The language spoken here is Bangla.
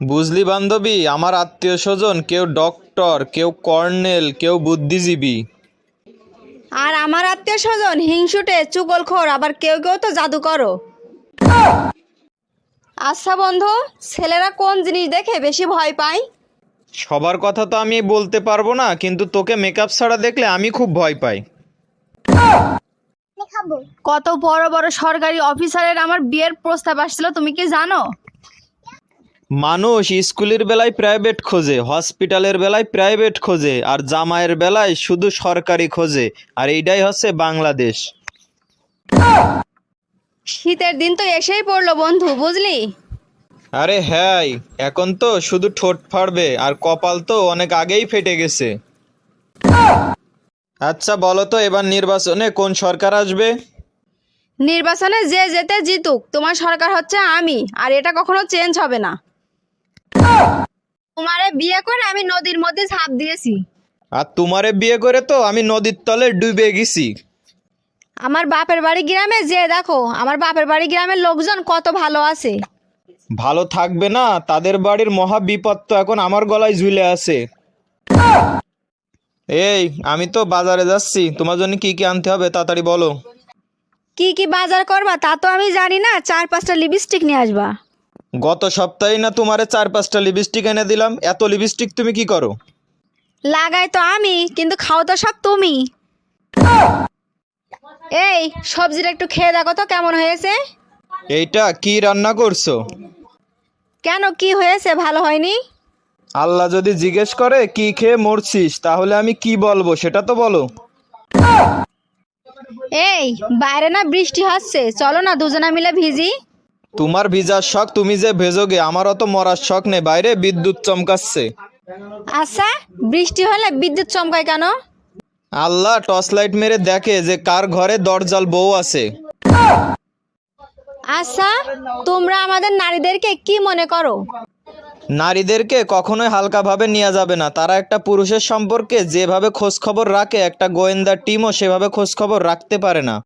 বুঝলি বান্ধবী আমার আত্মীয় স্বজন কেউ ডক্টর কেউ কর্নেল কেউ বুদ্ধিজীবী। আর আমার আত্মীয় স্বজন হিংসুটে চুগলখোর আবার কেউ কেউ তো জাদু করো আচ্ছা বন্ধু ছেলেরা কোন জিনিস দেখে বেশি ভয় পায়? সবার কথা তো আমি বলতে পারব না কিন্তু তোকে মেকআপ ছাড়া দেখলে আমি খুব ভয় পাই। কত বড় বড় সরকারি অফিসারের আমার বিয়ের প্রস্তাব আসছিল তুমি কি জানো? মানুষ স্কুলের বেলায় প্রাইভেট খোঁজে হসপিটালের বেলায় প্রাইভেট খোঁজে আর জামাইয়ের বেলায় শুধু সরকারি খোঁজে আর এইটাই হচ্ছে বাংলাদেশ। শীতের দিন তো এসেই পড়ল বন্ধু বুঝলি? আরে হ্যাঁ এখন তো শুধু ঠোঁট ফাড়বে আর কপাল তো অনেক আগেই ফেটে গেছে। আচ্ছা বলো তো এবার নির্বাচনে কোন সরকার আসবে? নির্বাচনে যে যেতে জিতুক তোমার সরকার হচ্ছে আমি আর এটা কখনো চেঞ্জ হবে না। তোমারে বিয়ে করে আমি নদীর মধ্যে ঝাঁপ দিয়েছি। আর তোমারে বিয়ে করে তো আমি নদীর তলে ডুবে গেছি। আমার বাপের বাড়ি গ্রামে যে দেখো আমার বাপের বাড়ি গ্রামের লোকজন কত ভালো আছে। ভালো থাকবে না তাদের বাড়ির মহা বিপদ তো এখন আমার গলায় ঝুলে আছে। এই আমি তো বাজারে যাচ্ছি তোমার জন্য কি কি আনতে হবে তাড়াতাড়ি বলো। কি কি বাজার করবা তা তো আমি জানি না চার পাঁচটা লিপস্টিক নিয়ে আসবা। গত সপ্তাহে না তোমারে চার পাঁচটা লিপস্টিক এনে দিলাম। এত লিপস্টিক তুমি কি করো? লাগাই তো আমি কিন্তু খাও তো সব তুমি। এই সবজিটা একটু খেয়ে দেখো তো কেমন হয়েছে। এইটা কি রান্না করছ? কেন কি হয়েছে ভালো হয়নি? আল্লাহ যদি জিজ্ঞেস করে কি খেয়ে মরছিস তাহলে আমি কি বলব সেটা তো বলো। এই বাইরে না বৃষ্টি হচ্ছে। চলো না দুজনা মিলে ভিজি। তোমার ভিজার শখ তুমি যে ভেজোগে আমার অত মরার শখ নেই বাইরে বিদ্যুৎ চমকাচ্ছে। আচ্ছা বৃষ্টি হলে বিদ্যুৎ চমকায় কেন? আল্লাহ টর্চ লাইট মেরে দেখে যে কার ঘরে দরজাল বউ আছে। আচ্ছা তোমরা আমাদের নারীদেরকে কি মনে করো? নারীদেরকে কখনোই হালকাভাবে নেওয়া যাবে না। তারা একটা পুরুষের সম্পর্কে যেভাবে খোঁজ খবর রাখে একটা গোয়েন্দা টিমও সেভাবে খোঁজ খবর রাখতে পারে না।